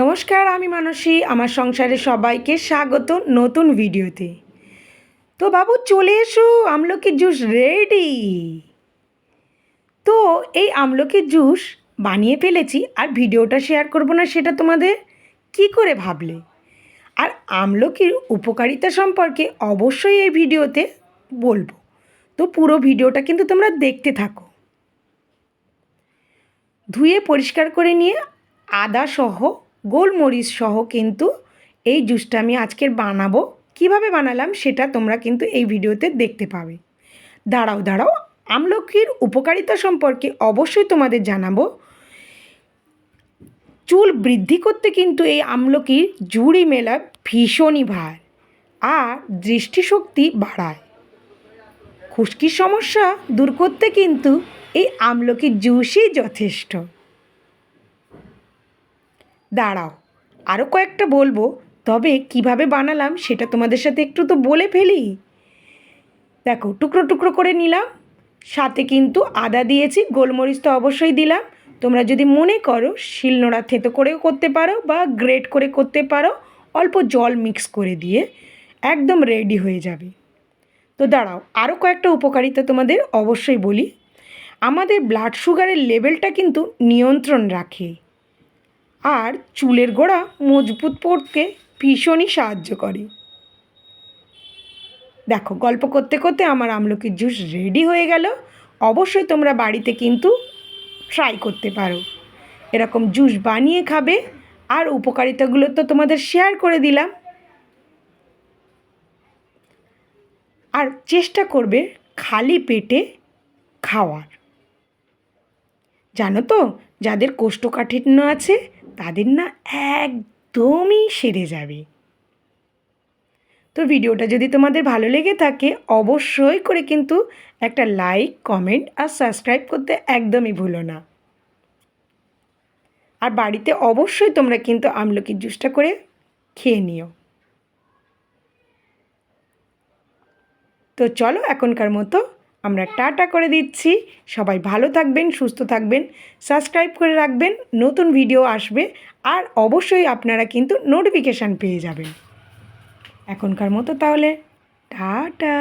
নমস্কার, আমি মানসী। আমার সংসারে সবাইকে স্বাগত নতুন ভিডিওতে। তো বাবু, চলে এসো আমলকির জুস রেডি। তো এই আমলকির জুস বানিয়ে ফেলেছি, আর ভিডিওটা শেয়ার করব না সেটা তোমাদের? কি করে ভাবলে? আর আমলকির উপকারিতা সম্পর্কে অবশ্যই এই ভিডিওতে বলব। তো পুরো ভিডিওটা কিন্তু তোমরা দেখতে থাকো। ধুয়ে পরিষ্কার করে নিয়ে আদা সহ গোলমরিচ সহ কিন্তু এই জুসটা আমি আজকের বানাবো। কীভাবে বানালাম সেটা তোমরা কিন্তু এই ভিডিওতে দেখতে পাবে। দাঁড়াও দাঁড়াও, আমলকির উপকারিতা সম্পর্কে অবশ্যই তোমাদের জানাব। চুল বৃদ্ধি করতে কিন্তু এই আমলকির জুড়ি মেলা ভীষণই ভার আর দৃষ্টিশক্তি বাড়ায়। খুশকির সমস্যা দূর করতে কিন্তু এই আমলকির জুসই যথেষ্ট। দাঁড়াও আরও কয়েকটা বলব, তবে কীভাবে বানালাম সেটা তোমাদের সাথে একটু তো বলে ফেলি। দেখো, টুকরো টুকরো করে নিলাম, সাথে কিন্তু আদা দিয়েছি, গোলমরিচ তো অবশ্যই দিলাম। তোমরা যদি মনে করো শিলনোড়া থেতো করেও করতে পারো বা গ্রেট করে করতে পারো, অল্প জল মিক্স করে দিয়ে একদম রেডি হয়ে যাবে। তো দাঁড়াও আরও কয়েকটা উপকারিতা তোমাদের অবশ্যই বলি। আমাদের ব্লাড সুগারের লেভেলটা কিন্তু নিয়ন্ত্রণ রাখে। আর চুলের গোড়া মজবুত পড়তে ভীষণই সাহায্য করে। দেখো, গল্প করতে করতে আমার আমলকির জুস রেডি হয়ে গেল। অবশ্যই তোমরা বাড়িতে কিন্তু ট্রাই করতে পারো। এরকম জুস বানিয়ে খাবে আর উপকারিতাগুলো তো তোমাদের শেয়ার করে দিলাম। আর চেষ্টা করবে খালি পেটে খাওয়ার। জানো তো, যাদের কোষ্ঠকাঠিন্য আছে তাদের না একদমই সেরে যাবে। তো ভিডিওটা যদি তোমাদের ভালো লেগে থাকে, অবশ্যই করে কিন্তু একটা লাইক কমেন্ট আর সাবস্ক্রাইব করতে একদমই ভুলো না। আর বাড়িতে অবশ্যই তোমরা কিন্তু আমলকির জুসটা করে খেয়ে নিও। তো চলো এখনকার মতো আমরা টাটা করে দিচ্ছি। সবাই ভালো থাকবেন, সুস্থ থাকবেন, সাবস্ক্রাইব করে রাখবেন, নতুন ভিডিও আসবে, আর অবশ্যই আপনারা কিন্তু নোটিফিকেশান পেয়ে যাবেন। এখনকার মতো তাহলে, টাটা।